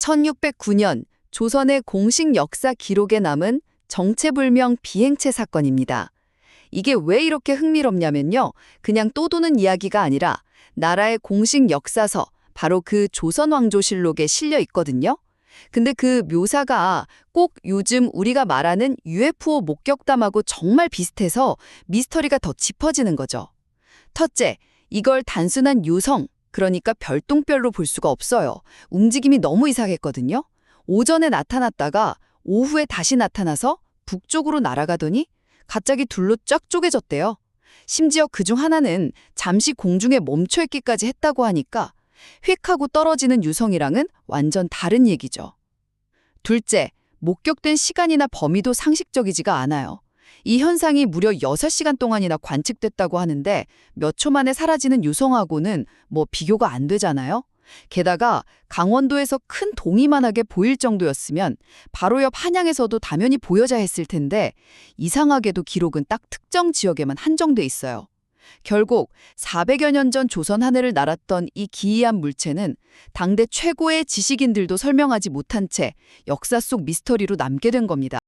1609년 조선의 공식 역사 기록에 남은 정체불명 비행체 사건입니다. 이게 왜 이렇게 흥미롭냐면요. 그냥 떠도는 이야기가 아니라 나라의 공식 역사서, 바로 그 조선왕조실록에 실려 있거든요. 근데 그 묘사가 꼭 요즘 우리가 말하는 UFO 목격담하고 정말 비슷해서 미스터리가 더 짚어지는 거죠. 첫째, 이걸 단순한 유성, 그러니까 별똥별로 볼 수가 없어요. 움직임이 너무 이상했거든요. 오전에 나타났다가 오후에 다시 나타나서 북쪽으로 날아가더니 갑자기 둘로 쫙 쪼개졌대요. 심지어 그 중 하나는 잠시 공중에 멈춰있기까지 했다고 하니까 휙 하고 떨어지는 유성이랑은 완전 다른 얘기죠. 둘째, 목격된 시간이나 범위도 상식적이지가 않아요. 이 현상이 무려 6시간 동안이나 관측됐다고 하는데 몇 초 만에 사라지는 유성하고는 뭐 비교가 안 되잖아요. 게다가 강원도에서 큰 동이만하게 보일 정도였으면 바로 옆 한양에서도 당연히 보여야 했을 텐데 이상하게도 기록은 딱 특정 지역에만 한정돼 있어요. 결국 400여 년 전 조선 하늘을 날았던 이 기이한 물체는 당대 최고의 지식인들도 설명하지 못한 채 역사 속 미스터리로 남게 된 겁니다.